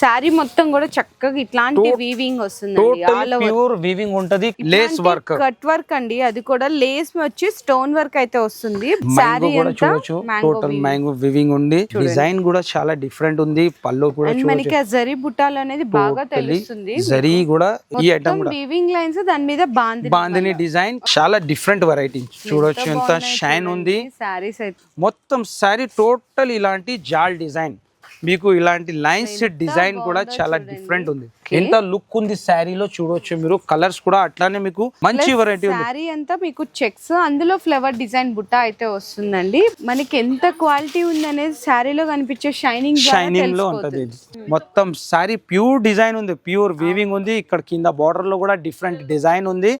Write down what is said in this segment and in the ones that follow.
శారీ మొత్తం కూడా చక్కగా ఇట్లాంటి వీవింగ్ ఓవర్ ప్యూర్ వీవింగ్ ఉంటది లేస్ వర్క్ కట్ వర్క్ అండి. అది కూడా లేస్ వచ్చి స్టోన్ వర్క్ అయితే వస్తుంది. శారీ చూడొచ్చు. టోటల్ మ్యాంగో వివింగ్ ఉంది. డిజైన్ కూడా చాలా డిఫరెంట్ ఉంది. పళ్ళు కూడా మనకి ఆ జరీ బుట్టాలు అనేది బాగా తెలుస్తుంది. జరీ కూడా ఈ ఐటమ్ వీవింగ్ లైన్స్ దాని మీద బాంది బాందిని డిజైన్ చాలా డిఫరెంట్ వెరైటీ చూడొచ్చు ఎంత షైన్ ఉంది. అయితే. మొత్తం సారీ టోటల్ ఇలాంటి జాల్ డిజైన్ మీకు ఇలాంటి లైన్స్ డిజైన్ కూడా చాలా డిఫరెంట్ ఉంది. ఎంత లుక్ ఉంది శారీలో చూడొచ్చు మీరు. కలర్స్ కూడా అట్లానే మీకు మంచి వెరైటీ ఉంది. శారీ అంతా మీకు చెక్స్ అందులో ఫ్లవర్ డిజైన్ బుట్ట అయితే వస్తుందండి. మనకి ఎంత క్వాలిటీ ఉంది అనేది శారీలో కనిపించే షైనింగ్ షైనింగ్లో ఉంటది. మొత్తం సారీ ప్యూర్ డిజైన్ ఉంది. ప్యూర్ వీవింగ్ ఉంది. ఇక్కడ కింద బార్డర్లో కూడా డిఫరెంట్ డిజైన్ ఉంది.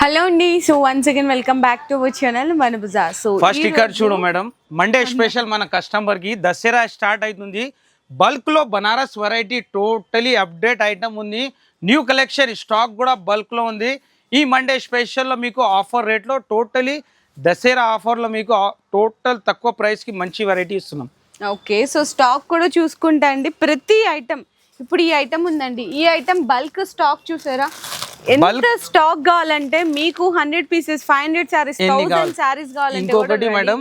హలో అండి. So once again welcome back to our channel Mana Bazaar so first ఇక్కడ చూడు మేడం మండే స్పెషల్ మన కస్టమర్కి దసరా స్టార్ట్ అవుతుంది బల్క్లో Banaras variety totally update item ఉంది. న్యూ కలెక్షన్ స్టాక్ కూడా బల్క్లో ఉంది. ఈ మండే స్పెషల్లో మీకు ఆఫర్ రేట్లో టోటలీ దసరా ఆఫర్లో మీకు టోటల్ తక్కువ ప్రైస్కి మంచి వెరైటీ ఇస్తున్నాం. ఓకే సో స్టాక్ కూడా చూసుకుంటా అండి. ప్రతి ఐటమ్ ఇప్పుడు ఈ ఐటమ్ ఉందండి. ఈ ఐటమ్ బల్క్ స్టాక్ చూసారా? ఎంత స్టాక్ కావాలంటే మీకు hundred pieces five hundred saris thousand కావాలి? సారీస్ కావాలంటే ఇంకొకటి మేడం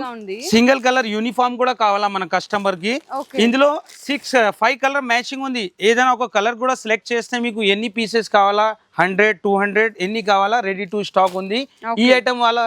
సింగిల్ కలర్ యూనిఫామ్ కూడా కావాలా మన కస్టమర్కి. ఇందులో సిక్స్ ఫైవ్ కలర్ మ్యాచింగ్ ఉంది. ఏదైనా ఒక కలర్ కూడా సెలెక్ట్ చేస్తే మీకు ఎన్ని పీసెస్ కావాలా? హండ్రెడ్ టూ హండ్రెడ్ ఎన్ని కావాలా? రెడీ టు స్టాక్ ఉంది. ఈ ఐటమ్ వాళ్ళ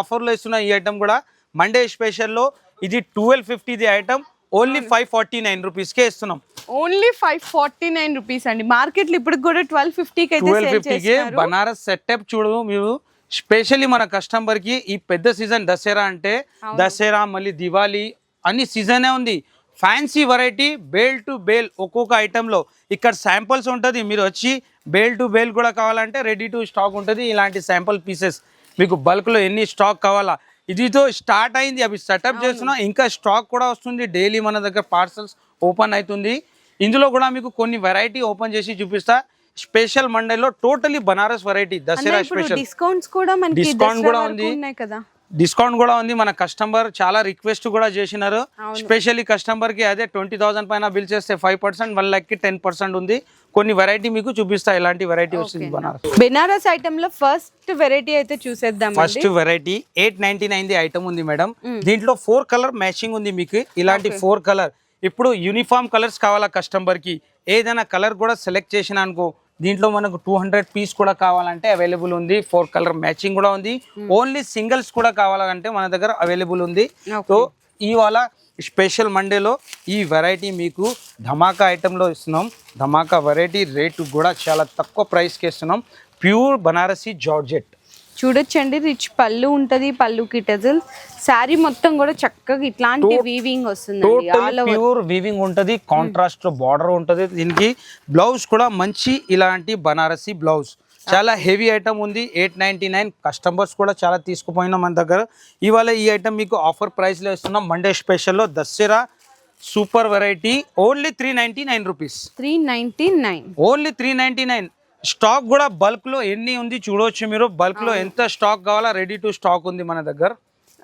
ఆఫర్లో ఇస్తున్న ఈ ఐటమ్ కూడా మండే స్పెషల్లో ఇది twelve ఫిఫ్టీది item only five forty nine rupees కే ఇస్తున్నాం. Only five forty nine rupees అండి. మార్కెట్లో ఇప్పుడు కూడా ట్వెల్వ్ ఫిఫ్టీకి ట్వెల్వ్ ఫిఫ్టీకి బనారస్ సెటప్ చూడు మీరు స్పెషల్లీ మన కస్టమర్కి ఈ పెద్ద సీజన్ దసరా అంటే దసరా మళ్ళీ దివాళీ అన్ని సీజనే ఉంది. Fancy variety bale to bale ఒక్కొక్క ఐటెంలో. ఇక్కడ శాంపుల్స్ ఉంటుంది మీరు వచ్చి బేల్ టు బేల్ కూడా కావాలంటే రెడీ టు స్టాక్ ఉంటుంది ఇలాంటి శాంపుల్ పీసెస్. మీకు బల్క్లో ఎన్ని స్టాక్ కావాలా? ఇదితో స్టార్ట్ అయింది. అవి సెటప్ చేస్తున్నాం. ఇంకా స్టాక్ కూడా వస్తుంది. డైలీ మన దగ్గర పార్సల్స్ ఓపెన్ అవుతుంది. ఇందులో కూడా మీకు కొన్ని వెరైటీ ఓపెన్ చేసి చూపిస్తా. Special మండేలో totally Banaras variety Dasara special discounts కూడా దసరా కూడా ఉంది. కదా. డిస్కౌంట్ కూడా ఉంది. మన కస్టమర్ చాలా రిక్వెస్ట్ కూడా చేసినారు. స్పెషల్లీ కస్టమర్కి అదే ట్వంటీ థౌసండ్ పైన బిల్ చేస్తే ఫైవ్ పర్సెంట్ వన్ ల్యాక్కి టెన్ పర్సెంట్ ఉంది. కొన్ని వెరైటీ మీకు చూపిస్తా. ఇలాంటి వెరైటీ వచ్చింది బనారస్. బెనారస్ ఐటమ్లో ఫస్ట్ వెరైటీ అయితే చూసేద్దాం first variety eight ninety nine the item ఉంది మేడం. దీంట్లో ఫోర్ కలర్ మ్యాచింగ్ ఉంది మీకు. ఇలాంటి ఫోర్ కలర్. ఇప్పుడు యూనిఫామ్ కలర్స్ కావాలా కస్టమర్కి ఏదైనా కలర్ కూడా సెలెక్ట్ చేసిన అనుకో దీంట్లో మనకు టూ హండ్రెడ్ పీస్ కూడా కావాలంటే అవైలబుల్ ఉంది. ఫోర్ కలర్ మ్యాచింగ్ కూడా ఉంది. ఓన్లీ సింగిల్స్ కూడా కావాలంటే మన దగ్గర అవైలబుల్ ఉంది. సో ఇవాళ స్పెషల్ మండేలో ఈ వెరైటీ మీకు ధమాకా ఐటెంలో ఇస్తున్నాం. ధమాకా వెరైటీ రేటు కూడా చాలా తక్కువ ప్రైస్కి ఇస్తున్నాం. Pure Banarasi georgette. చూడొచ్చండి రిచ్ పళ్ళు ఉంటది పళ్ళుకి టజల్ శారీ మొత్తం కూడా చక్కగా ఇట్లాంటి వీవింగ్ ప్యూర్ వీవింగ్ ఉంటది కాంట్రాస్ట్ బార్డర్ ఉంటది. దీనికి బ్లౌజ్ కూడా మంచి ఇలాంటి బనారసి బ్లౌజ్ చాలా హెవీ ఐటమ్ ఉంది ఎయిట్ నైన్టీ నైన్ కస్టమర్స్ కూడా చాలా తీసుకుపోయినా మన దగ్గర. ఇవాళ ఈ ఐటమ్ మీకు ఆఫర్ ప్రైస్లో ఇస్తున్నాం. Monday స్పెషల్లో Dasara super variety only three ninety nine rupees three ninety nine only three ninety nine stock కూడా బల్క్లో ఎన్ని ఉంది చూడవచ్చు మీరు. బల్క్లో ఎంత స్టాక్ కావాలా రెడీ టు స్టాక్ ఉంది మన దగ్గర.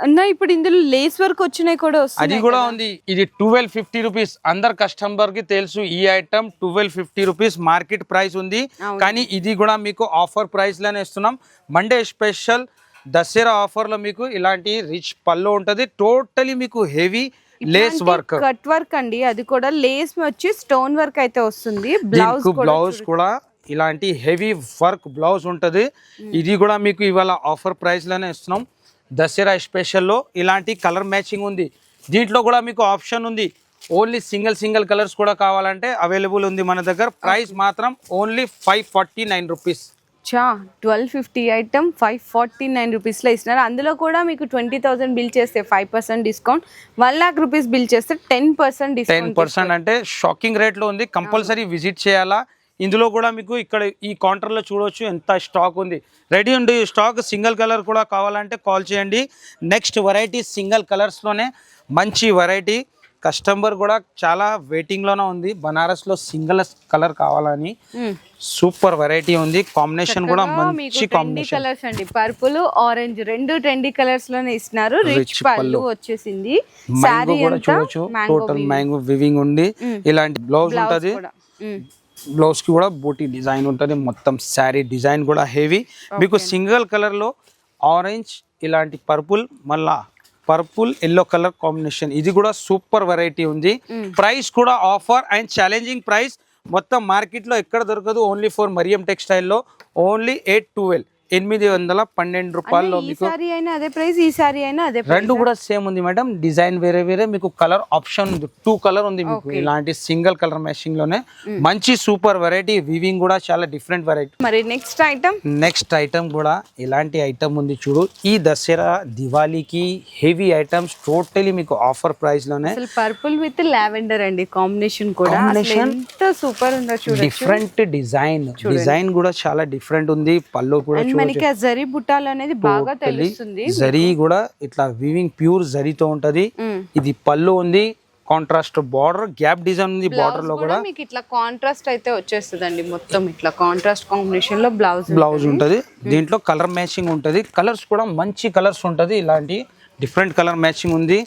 అన్న ఇప్పుడు ఇందులో లేస్ వర్క్ వచ్చినాయి కూడా అది కూడా ఉంది. ఇది ట్వెల్వ్ ఫిఫ్టీ రూపీస్. అందరు కస్టమర్కి తెలుసు ఈ item twelve fifty rupees market price ఉంది. కానీ ఇది కూడా మీకు ఆఫర్ ప్రైస్లోనే ఇస్తున్నాం. మండే స్పెషల్ దసరా ఆఫర్లో మీకు ఇలాంటి రిచ్ పళ్ళు ఉంటది. టోటలీ మీకు heavy lace work. Cut work అండి. అది కూడా లేస్ వచ్చి స్టోన్ వర్క్ అయితే వస్తుంది. బ్లౌజ్ బ్లౌజ్ కూడా ఇలాంటి హెవీ వర్క్ బ్లౌజ్ ఉంటది. ఇది కూడా మీకు ఇవాళ ఆఫర్ ప్రైస్లోనే ఇస్తున్నాం. దసరా స్పెషల్లో ఇలాంటి కలర్ మ్యాచింగ్ ఉంది. దీంట్లో కూడా మీకు ఆప్షన్ ఉంది. ఓన్లీ సింగిల్ సింగిల్ కలర్స్ కూడా కావాలంటే అవైలబుల్ ఉంది మన దగ్గర. ప్రైస్ మాత్రం only five forty nine rupees చా twelve fifty item five forty nine రూపీస్లో ఇస్తున్నారు. అందులో కూడా మీకు ట్వంటీ థౌసండ్ బిల్ చేస్తే five percent discount one lakh rupees bill చేస్తే టెన్ పర్సెంట్ టెన్ పర్సెంట్ అంటే షాకింగ్ రేట్లో ఉంది. కంపల్సరీ విజిట్ చేయాలా? ఇందులో కూడా మీకు ఇక్కడ ఈ కౌంటర్లో చూడవచ్చు ఎంత స్టాక్ ఉంది. రెడీ ఉంది స్టాక్ సింగిల్ కలర్ కూడా కావాలంటే కాల్ చేయండి. నెక్స్ట్ వెరైటీ సింగిల్ కలర్స్లోనే మంచి వెరైటీ కస్టమర్ కూడా చాలా వెయిటింగ్లోనే ఉంది. బనారస్లో సింగిల్ కలర్ కావాలని. సూపర్ వెరైటీ ఉంది. కాంబినేషన్ కూడా మంచి కాంబినేషన్ కలర్స్ అండి. పర్పుల్ ఆరెంజ్ రెండు ట్రెండీ కలర్స్లోనే ఇస్తున్నారు. రిచ్ పళ్ళు. వచ్చేసింది. మ్యాంగో కూడా చూడొచ్చు. టోటల్ మ్యాంగో వివింగ్ ఉంది. ఇలాంటి బ్లౌజ్ బ్లౌజ్ ఉంటది. కూడా మ్మ్. బ్లౌజ్కి కూడా బూటీ డిజైన్ ఉంటది. మొత్తం శారీ డిజైన్ కూడా హెవీ. మీకు సింగిల్ కలర్లో ఆరెంజ్ ఇలాంటి పర్పుల్ మళ్ళా పర్పుల్ ఎల్లో కలర్ కాంబినేషన్. ఇది కూడా సూపర్ వెరైటీ ఉంది. ప్రైస్ కూడా ఆఫర్ అండ్ ఛాలెంజింగ్ ప్రైస్. మొత్తం మార్కెట్లో ఎక్కడ దొరకదు. ఓన్లీ ఫర్ మరియం టెక్స్టైల్లో ఓన్లీ ఎయిట్ ట్వెల్వ్. ఎనిమిది వందల పన్నెండు రూపాయల్లో మీకు సారీ అయినా అదే ప్రైస్ ఈ సారీ అయినా అదే. రెండు కూడా సేమ్ ఉంది మేడం. డిజైన్ వేరే వేరే మీకు కలర్ ఆప్షన్ ఉంది. టూ కలర్ ఉంది మీకు. ఇలాంటి సింగిల్ కలర్ మ్యాచింగ్లోనే. మంచి సూపర్ వెరైటీ వివింగ్ కూడా చాలా డిఫరెంట్ వెరైటీ. మరి నెక్స్ట్ ఐటమ్? నెక్స్ట్ ఐటమ్ కూడా ఇలాంటి ఐటమ్ ఉంది చూడు. ఈ దసరా దివాళీకి హెవీ ఐటమ్స్ టోటలీ మీకు ఆఫర్ ప్రైస్లోనే. పర్పుల్ విత్ లావెండర్ అండి కాంబినేషన్ కూడా? ఎంత సూపర్ ఉందో చూడండి డిఫరెంట్ డిజైన్. డిజైన్ కూడా చాలా డిఫరెంట్ ఉంది. పళ్ళు కూడా మనకి జరీ బుట్టాలు అనేది బాగా తెలుస్తుంది. జరీ కూడా ఇట్లా వీవింగ్ ప్యూర్ జరీతో ఉంటది. ఇది పళ్ళు ఉంది కాంట్రాస్ట్ బార్డర్ గ్యాప్ డిజైన్ ఉంది బార్డర్లో కూడా మీకు ఇట్లా కాంట్రాస్ట్ అయితే వచ్చేస్తుందండి మొత్తం ఇట్లా కాంట్రాస్ట్ కాంబినేషన్లో బ్లౌజ్ బ్లౌజ్ ఉంటది. దీంట్లో కలర్ మ్యాచింగ్ ఉంటది. కలర్స్ కూడా మంచి కలర్స్ ఉంటది. ఇలాంటి డిఫరెంట్ కలర్ మ్యాచింగ్ ఉంది.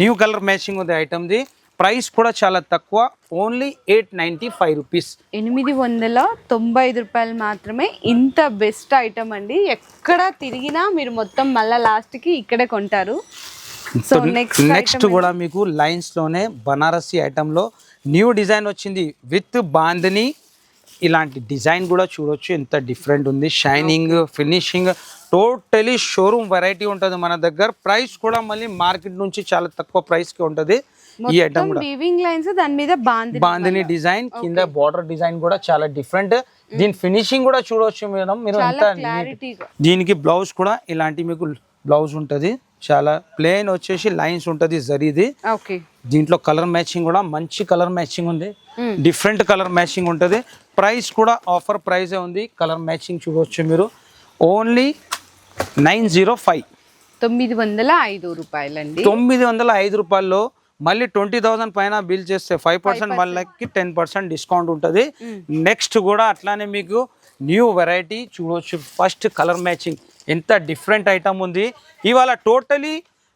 న్యూ కలర్ మ్యాచింగ్ ఉంది ఐటమ్ ది. ప్రైస్ కూడా చాలా తక్కువ. Only eight ninety five rupees ఎనిమిది వందల తొంభై ఐదు రూపాయలు మాత్రమే. ఇంత బెస్ట్ ఐటమ్ అండి. ఎక్కడ తిరిగినా మీరు మొత్తం మళ్ళా లాస్ట్కి ఇక్కడే కొంటారు. సో నెక్స్ట్ నెక్స్ట్ కూడా మీకు లైన్స్లోనే బనారసి ఐటమ్లో న్యూ డిజైన్ వచ్చింది విత్ బాందని. ఇలాంటి డిజైన్ కూడా చూడొచ్చు. ఎంత డిఫరెంట్ ఉంది. Shining finishing totally showroom variety ఉంటుంది మన దగ్గర. ప్రైస్ కూడా మళ్ళీ మార్కెట్ నుంచి చాలా తక్కువ ప్రైస్కి ఉంటుంది. ఈ ఐటమ్ కూడా. వీవింగ్ లైన్స్ దాని మీద బాంది బాందిని డిజైన్ కింద బార్డర్ డిజైన్ కూడా చాలా డిఫరెంట్ దీని ఫినిషింగ్ కూడా చూడవచ్చు మేడం. మీరు దీనికి బ్లౌజ్ కూడా ఇలాంటి మీకు బ్లౌజ్ ఉంటుంది. చాలా ప్లేన్ వచ్చేసి లైన్స్ ఉంటుంది జరీది. దీంట్లో కలర్ మ్యాచింగ్ కూడా మంచి కలర్ మ్యాచింగ్ ఉంది. డిఫరెంట్ కలర్ మ్యాచింగ్ ఉంటుంది. ప్రైస్ కూడా ఆఫర్ ప్రైజే ఉంది. కలర్ మ్యాచింగ్ చూడవచ్చు మీరు. ఓన్లీ నైన్ జీరో ఫైవ్ తొమ్మిది వందల ఐదు రూపాయలండి. తొమ్మిది వందల ఐదు రూపాయల్లో మళ్ళీ ట్వంటీ థౌసండ్ పైన బిల్ చేస్తే ఫైవ్ పర్సెంట్ వాళ్ళకి టెన్ పర్సెంట్ డిస్కౌంట్ ఉంటుంది. నెక్స్ట్ కూడా అట్లానే మీకు న్యూ వెరైటీ చూడవచ్చు ఫస్ట్ కలర్ మ్యాచింగ్. ఎంత డిఫరెంట్ ఐటమ్ ఉంది. ఇవాళ టోటలీ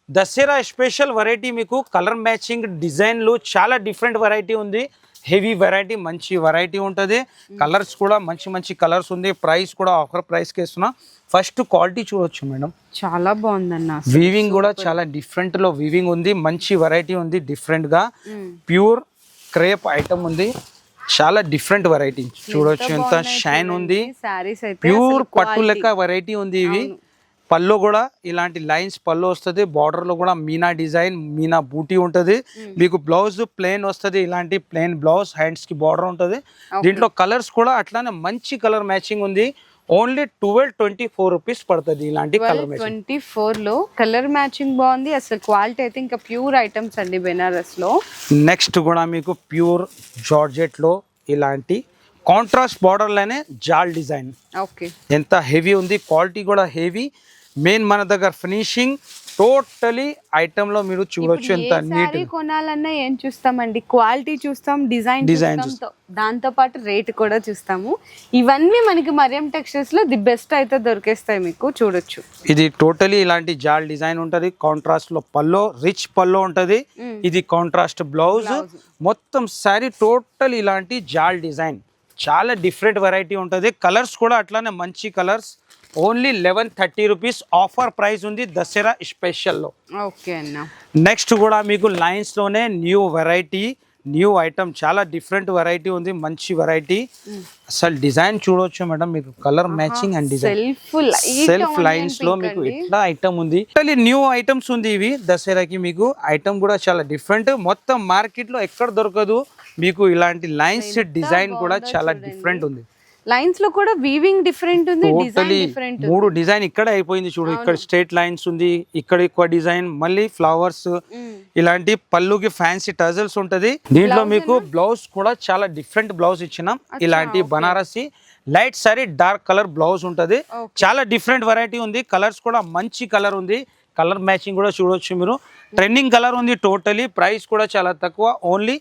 దసరా స్పెషల్ వెరైటీ మీకు కలర్ మ్యాచింగ్ డిజైన్లు చాలా డిఫరెంట్ వెరైటీ ఉంది. హెవీ వెరైటీ మంచి వెరైటీ ఉంటుంది. కలర్స్ కూడా మంచి మంచి కలర్స్ ఉంది. ప్రైస్ కూడా ఆఫర్ ప్రైస్కి ఇస్తున్నా ఫస్ట్ క్వాలిటీ చూడవచ్చు మేడం. చాలా బాగుందన్న. వీవింగ్ కూడా చాలా డిఫరెంట్లో వీవింగ్ ఉంది. మంచి వెరైటీ ఉంది డిఫరెంట్గా. ప్యూర్ క్రేప్ ఐటమ్ ఉంది. చాలా డిఫరెంట్ వెరైటీ చూడొచ్చు ఎంత షైన్ ఉంది. ప్యూర్ పట్టు లెక్క వెరైటీ ఉంది ఇవి. పళ్ళు కూడా ఇలాంటి లైన్స్ పళ్ళు వస్తుంది బార్డర్లో కూడా మీనా డిజైన్ మీనా బూటీ ఉంటది. మీకు బ్లౌజ్ ప్లెయిన్ వస్తుంది ఇలాంటి ప్లెయిన్ బ్లౌజ్ హ్యాండ్స్కి బార్డర్ ఉంటది. దీంట్లో కలర్స్ కూడా అట్లానే మంచి కలర్ మ్యాచింగ్ ఉంది. Only twelve twenty four rupees పడుతుంది ఇలాంటి కలర్ ట్వంటీ ఫోర్లో కలర్ మ్యాచింగ్ బాగుంది. అసలు క్వాలిటీ అయితే ఇంకా ప్యూర్ ఐటమ్స్ అండి బెనారస్లో. నెక్స్ట్ కూడా మీకు ప్యూర్ జార్జెట్లో ఇలాంటి కాంట్రాస్ట్ బార్డర్లోనే జాల్ డిజైన్. ఓకే. ఎంత హెవీ ఉంది క్వాలిటీ కూడా హెవీ మెయిన్ మన దగ్గర ఫినిషింగ్ టోటలీ ఐటమ్లో మీరు చూడొచ్చు ఎంత నీట్ కొనాలన్నా ఏం చూస్తామండి? క్వాలిటీ చూస్తాం డిజైన్ చూస్తాం దాంతో పాటు రేట్ కూడా చూస్తాము. ఇవన్నీ మనకి మరియం టెక్స్టైల్స్లో ది బెస్ట్ అయితే దొరికేస్తాయి మీకు చూడొచ్చు. ఇది టోటలీ ఇలాంటి జాల్ డిజైన్ ఉంటది కాంట్రాస్ట్లో పల్లో రిచ్ పల్లో ఉంటది. ఇది కాంట్రాస్ట్ బ్లౌజ్. మొత్తం శారీ టోటల్ ఇలాంటి జాల్ డిజైన్. చాలా డిఫరెంట్ వెరైటీ ఉంటుంది. కలర్స్ కూడా అట్లానే మంచి colours. Only eleven thirty rupees offer price ఉంది దసరా స్పెషల్లో ఓకే అన్న. నెక్స్ట్ కూడా మీకు లైన్స్లోనే న్యూ వెరైటీ న్యూ ఐటమ్ చాలా డిఫరెంట్ వెరైటీ ఉంది మంచి వెరైటీ అసలు డిజైన్ చూడొచ్చు మేడం మీకు colour matching and design self లైన్స్లో మీకు ఎట్లా ఐటమ్ ఉంది? న్యూ ఐటమ్స్ ఉంది ఇవి. దసరాకి మీకు ఐటమ్ కూడా చాలా డిఫరెంట్ మొత్తం మార్కెట్లో ఎక్కడ దొరకదు. మీకు ఇలాంటి లైన్స్ డిజైన్ కూడా చాలా డిఫరెంట్ ఉంది. లైన్స్లో కూడా వీవింగ్ డిఫరెంట్ ఉంది డిజైన్ డిఫరెంట్ మూడు డిజైన్ ఇక్కడ అయిపోయింది చూడు. ఇక్కడ స్ట్రేట్ లైన్స్ ఉంది ఇక్కడ ఎక్కువ డిజైన్ మళ్ళీ ఫ్లవర్స్ ఇలాంటి పళ్ళుకి ఫ్యాన్సీ టజల్స్ ఉంటది. దీంట్లో మీకు బ్లౌజ్ కూడా చాలా డిఫరెంట్ బ్లౌజ్ ఇచ్చినాం. ఇలాంటి Banarasi light sari dark colour blouse ఉంటది. చాలా డిఫరెంట్ వెరైటీ ఉంది. కలర్స్ కూడా మంచి కలర్ ఉంది. కలర్ మ్యాచింగ్ కూడా చూడొచ్చు మీరు. ట్రెండింగ్ కలర్ ఉంది టోటలీ ప్రైస్ కూడా చాలా తక్కువ. Only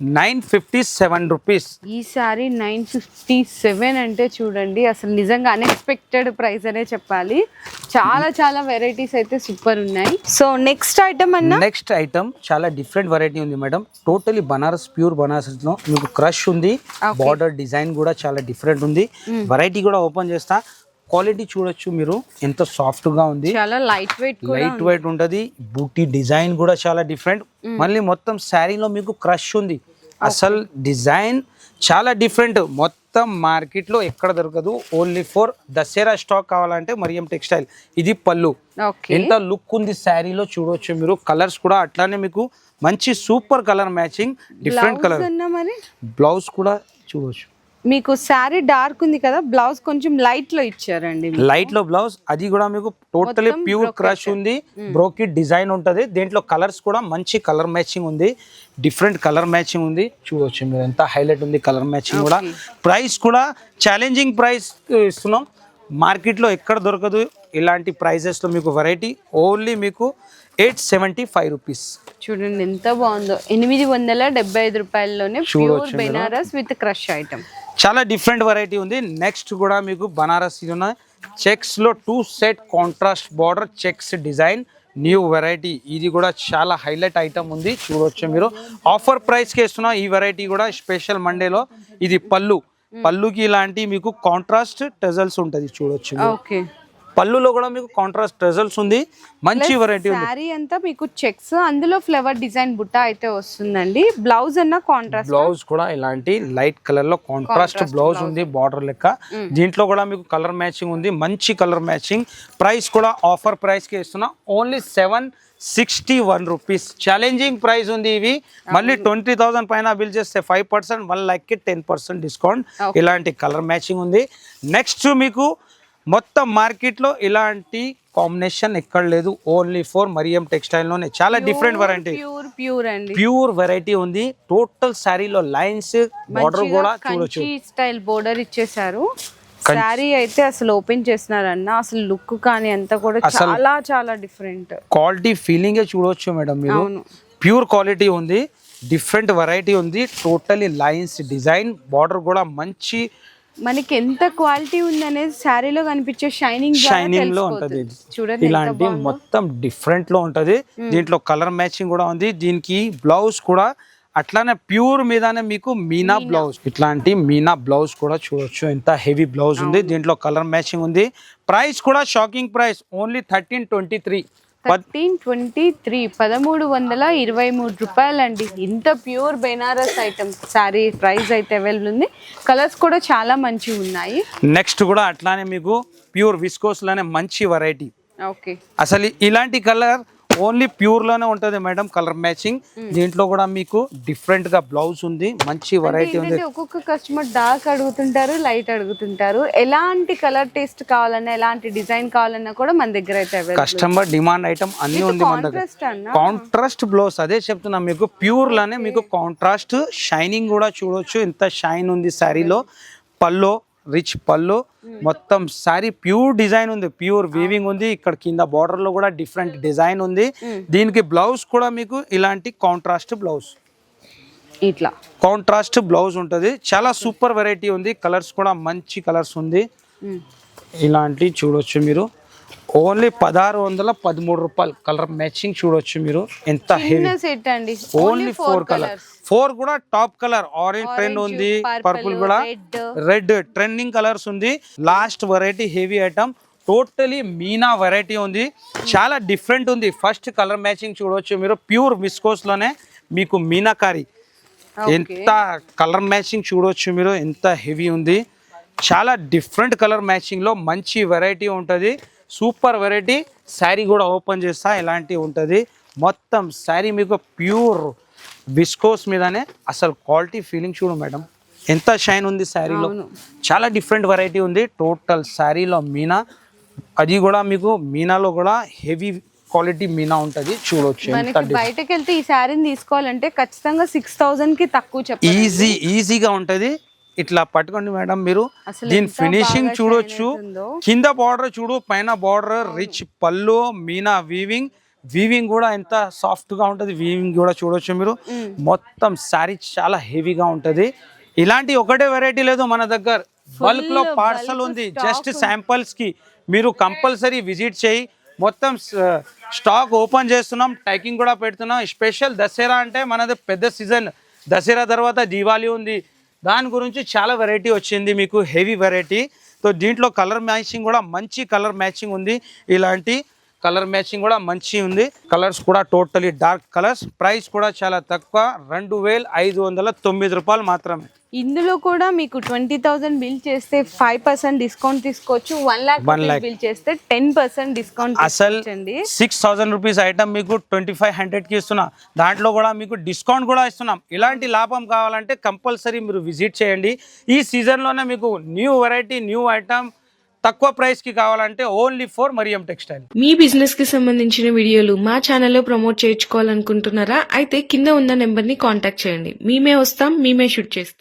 nine fifty seven rupees. ఈ సారీ నైన్ ఫిఫ్టీ సెవెన్ అంటే చూడండి అసలు నిజంగా అన్ఎక్స్పెక్టెడ్ ప్రైస్ అనే చెప్పాలి. చాలా చాలా వెరైటీస్ అయితే సూపర్ ఉన్నాయి. సో నెక్స్ట్ ఐటమ్ అన్న? నెక్స్ట్ ఐటమ్ చాలా డిఫరెంట్ వెరైటీ ఉంది మేడం టోటలీ బనారస్ ప్యూర్ బనారస్లో మీకు క్రష్ ఉంది. బార్డర్ డిజైన్ కూడా చాలా డిఫరెంట్ ఉంది. వెరైటీ కూడా ఓపెన్ చేస్తా. క్వాలిటీ చూడొచ్చు మీరు. ఎంత సాఫ్ట్గా ఉంది. చాలా లైట్ వెయిట్ లైట్ వెయిట్ ఉంటది. బూటీ డిజైన్ కూడా చాలా డిఫరెంట్ మళ్ళీ మొత్తం శారీలో మీకు క్రష్ ఉంది. అసలు డిజైన్ చాలా డిఫరెంట్ మొత్తం మార్కెట్లో ఎక్కడ దొరకదు. ఓన్లీ ఫర్ దసరా స్టాక్ కావాలంటే మరియం టెక్స్టైల్ ఇది పళ్ళు. ఎంత లుక్ ఉంది శారీలో చూడొచ్చు మీరు. కలర్స్ కూడా అట్లానే మీకు మంచి super colour matching different colour blouse కూడా చూడొచ్చు. మీకు శారీ డార్క్ ఉంది కదా బ్లౌజ్ కొంచెం లైట్లో ఇచ్చారండి. లైట్లో బ్లౌజ్ అది కూడా మీకు టోటలీ ప్యూర్ క్రష్ ఉంది బ్రోకెట్ డిజైన్ ఉంటది. దీంట్లో కలర్స్ కూడా మంచి కలర్ మ్యాచింగ్ ఉంది డిఫరెంట్ కలర్ మ్యాచింగ్ ఉంది. చూడొచ్చు మీరు ఎంత హైలైట్ ఉంది కలర్ మ్యాచింగ్ కూడా. ప్రైస్ కూడా ఛాలెంజింగ్ ప్రైస్ ఇస్తున్నాం. మార్కెట్లో ఎక్కడ దొరకదు ఇలాంటి ప్రైజెస్లో మీకు వెరైటీ ఓన్లీ మీకు ఎయిట్ సెవెంటీ ఫైవ్ రూపీస్. చూడండి ఎంత బాగుందో. ఎనిమిది వందల డెబ్బై ఐదు రూపాయల్లోనే pure. Banaras with crush item చాలా డిఫరెంట్ వెరైటీ ఉంది. నెక్స్ట్ కూడా మీకు Banaras చెక్స్లో two set contrast border checks design new variety ఇది కూడా చాలా హైలైట్ ఐటమ్ ఉంది. చూడొచ్చు మీరు. ఆఫర్ ప్రైస్కి ఇస్తున్నా ఈ వెరైటీ కూడా స్పెషల్ మండేలో ఇది పళ్ళు. పళ్ళుకి ఇలాంటి మీకు కాంట్రాస్ట్ టెజల్స్ ఉంటది. చూడొచ్చు పళ్ళులో కూడా మీకు కాంట్రాస్ట్ టెజల్స్ ఉంది. మంచి వెరైటీ శారీ అంతా మీకు చెక్స్ అందులో ఫ్లవర్ డిజైన్ బుట్ట అయితే వస్తుందండి. బ్లౌజ్ అన్న కాంట్రాస్ట్ బ్లౌజ్ కూడా ఇలాంటి లైట్ కలర్లో కాంట్రాస్ట్ బ్లౌజ్ ఉంది బార్డర్ లెక్క. దీంట్లో కూడా మీకు కలర్ మ్యాచింగ్ ఉంది మంచి కలర్ మ్యాచింగ్ ప్రైస్ కూడా ఆఫర్ ప్రైస్కి ఇస్తున్నా. Only seven sixty one rupees challenging price ఉంది ఇవి. మళ్ళీ ట్వంటీ థౌసండ్ పైన బిల్ చేస్తే ఫైవ్ పర్సెంట్ వన్ లైక్కి టెన్ పర్సెంట్ డిస్కౌంట్ ఇలాంటి కలర్ మ్యాచింగ్ ఉంది. నెక్స్ట్ మీకు మొత్తం మార్కెట్లో ఇలాంటి కాంబినేషన్ ఎక్కడ లేదు. ఓన్లీ ఫోర్ మరియం టెక్స్టైల్లోనే. చాలా డిఫరెంట్ వెరైటీ ప్యూర్ ప్యూర్ అండి. ప్యూర్ వెరైటీ ఉంది. టోటల్ శారీలో లైన్స్ బార్డర్ కూడా చూడొచ్చు. స్టైల్ బోర్డర్ ఇచ్చేసారు శారీ అయితే అసలు ఓపెన్ చేస్తున్నారన్న అసలు లుక్ కానీ అంతా కూడా చాలా చాలా డిఫరెంట్ క్వాలిటీ ఫీలింగ్ చూడొచ్చు మేడం మీరు. ప్యూర్ క్వాలిటీ ఉంది. డిఫరెంట్ వెరైటీ ఉంది. టోటలీ లైన్స్ డిజైన్ బార్డర్ కూడా మంచి మనకి ఎంత క్వాలిటీ ఉంది అనేది శారీలో కనిపించే షైనింగ్ షైనింగ్లో ఉంటది. చూడండి ఇలాంటి మొత్తం డిఫరెంట్లో ఉంటది. దీంట్లో కలర్ మ్యాచింగ్ కూడా ఉంది. దీనికి బ్లౌజ్ కూడా అట్లానే ప్యూర్ మీదనే మీకు మీనా బ్లౌజ్ ఇట్లాంటి మీనా బ్లౌజ్ కూడా చూడొచ్చు. ఎంత హెవీ బ్లౌజ్ ఉంది. దీంట్లో కలర్ మ్యాచింగ్ ఉంది. ప్రైస్ కూడా shocking price only thirteen twenty three thirteen twenty three పదమూడు వందల ఇరవై మూడు రూపాయలండి. ఇంత pure Banaras item. Sari price అయితే అవైలబుల్ ఉంది. కలర్స్ కూడా చాలా మంచిగా ఉన్నాయి. నెక్స్ట్ కూడా అట్లానే మీకు ప్యూర్ విస్కోస్లోనే మంచి వెరైటీ ఓకే. అసలు ఇలాంటి కలర్ ఓన్లీ ప్యూర్లోనే ఉంటది మేడం కలర్ మ్యాచింగ్. దీంట్లో కూడా మీకు డిఫరెంట్గా బ్లౌజ్ ఉంది మంచి వెరైటీ ఉంది. ఒక్కొక్క కస్టమర్ డార్క్ అడుగుతుంటారు లైట్ అడుగుతుంటారు. ఎలాంటి కలర్ టేస్ట్ కావాలన్నా ఎలాంటి డిజైన్ కావాలన్నా కూడా మన దగ్గర అయితే కస్టమర్ డిమాండ్ ఐటమ్ అన్ని ఉంది మన దగ్గర. కాంట్రాస్ట్ బ్లౌజ్ అదే చెప్తున్నా మీకు ప్యూర్లోనే మీకు కాంట్రాస్ట్ షైనింగ్ కూడా చూడొచ్చు. ఎంత షైన్ ఉంది శారీలో. పల్లో రిచ్ పల్లో మొత్తం శారీ ప్యూర్ డిజైన్ ఉంది. ప్యూర్ వీవింగ్ ఉంది. ఇక్కడ కింద బార్డర్లో కూడా డిఫరెంట్ డిజైన్ ఉంది. దీనికి బ్లౌజ్ కూడా మీకు ఇలాంటి కాంట్రాస్ట్ బ్లౌజ్ ఇట్లా. కాంట్రాస్ట్ బ్లౌజ్ ఉంటుంది. చాలా సూపర్ వెరైటీ ఉంది. కలర్స్ కూడా మంచి కలర్స్ ఉంది. ఇలాంటి చూడొచ్చు మీరు. ఓన్లీ పదహారు వందల పదమూడు రూపాయలు కలర్ మ్యాచింగ్ చూడొచ్చు మీరు. ఎంత హెవీ. సెట్ అండి. ఓన్లీ ఫోర్ కలర్ ఫోర్ కూడా టాప్ కలర్ ఆరెంజ్ ట్రెండ్ ఉంది పర్పుల్ కూడా. రెడ్ ట్రెండింగ్ కలర్స్ ఉంది. Last variety heavy item totally Meena variety ఉంది. చాలా డిఫరెంట్ ఉంది. ఫస్ట్ కలర్ మ్యాచింగ్ చూడవచ్చు మీరు. ప్యూర్ విస్కోస్లోనే మీకు మీనాకారి ఎంత కలర్ మ్యాచింగ్ చూడవచ్చు మీరు. ఎంత హెవీ ఉంది. చాలా డిఫరెంట్ కలర్ మ్యాచింగ్లో మంచి వెరైటీ ఉంటుంది. సూపర్ వెరైటీ శారీ కూడా ఓపెన్ చేస్తా ఇలాంటి ఉంటుంది. మొత్తం శారీ మీకు ప్యూర్ విస్కోస్ మీదనే అసలు క్వాలిటీ ఫీలింగ్ చూడు మేడం. ఎంత షైన్ ఉంది శారీలో. చాలా డిఫరెంట్ వెరైటీ ఉంది. టోటల్ శారీలో మీనా. అది కూడా మీకు మీనాలో కూడా హెవీ క్వాలిటీ మీనా ఉంటుంది. చూడొచ్చు మనకి బయటకు వెళ్తే ఈ శారీని తీసుకోవాలంటే ఖచ్చితంగా సిక్స్ థౌసండ్కి తక్కువ ఈజీ ఈజీగా ఉంటుంది. ఇట్లా పట్టుకోండి మేడం మీరు దీని ఫినిషింగ్ చూడొచ్చు. కింద బార్డర్ చూడు పైన బార్డర్ రిచ్ పళ్ళు మీనా వీవింగ్. వీవింగ్ కూడా ఎంత సాఫ్ట్గా ఉంటది వీవింగ్ కూడా చూడొచ్చు మీరు. మొత్తం శారీ చాలా హెవీగా ఉంటది. ఇలాంటి ఒకటే వెరైటీ లేదు మన దగ్గర. బల్క్లో పార్సల్ ఉంది. జస్ట్. శాంపుల్స్కి మీరు కంపల్సరీ విజిట్ చేయి. మొత్తం స్టాక్ ఓపెన్ చేస్తున్నాం. టైకింగ్ కూడా పెడుతున్నాం. స్పెషల్ దసరా అంటే మనది పెద్ద సీజన్ దసరా తర్వాత దీవాలి ఉంది. దాని గురించి చాలా వెరైటీ వచ్చింది మీకు హెవీ వెరైటీ సో దీంట్లో కలర్ మ్యాచింగ్ కూడా మంచి కలర్ మ్యాచింగ్ ఉంది. ఇలాంటి కలర్ మ్యాచింగ్ కూడా మంచి ఉంది. కలర్స్ కూడా టోటలీ డార్క్ కలర్స్ ప్రైస్ కూడా చాలా తక్కువ. రెండు ఐదు వందల తొమ్మిది రూపాయలు మాత్రమే. ఇందులో కూడా మీకు ట్వంటీ థౌసండ్ బిల్ చేస్తే ఫైవ్ పర్సెంట్ డిస్కౌంట్ తీసుకోవచ్చు. One lakh One lakh. Bill చేస్తే టెన్ పర్సెంట్ డిస్కౌంట్ అసలు సిక్స్ థౌసండ్ రూపీస్ ఐటమ్ మీకు ట్వంటీ ఫైవ్ హండ్రెడ్కి ఇస్తున్నా. దాంట్లో కూడా మీకు డిస్కౌంట్ కూడా ఇస్తున్నాం. ఇలాంటి లాభం కావాలంటే కంపల్సరీ మీరు విజిట్ చేయండి. ఈ సీజన్లోనే మీకు న్యూ వెరైటీ న్యూ ఐటమ్ తక్కువ ప్రైస్కి కావాలంటే ఓన్లీ ఫర్ మరియం టెక్స్టైల్ మీ బిజినెస్కి సంబంధించిన వీడియోలు మా ఛానల్లో ప్రమోట్ చేయించుకోవాలనుకుంటున్నారా? అయితే కింద ఉన్న నెంబర్ని కాంటాక్ట్ చేయండి. మేమే వస్తాం మేమే షూట్ చేస్తాం.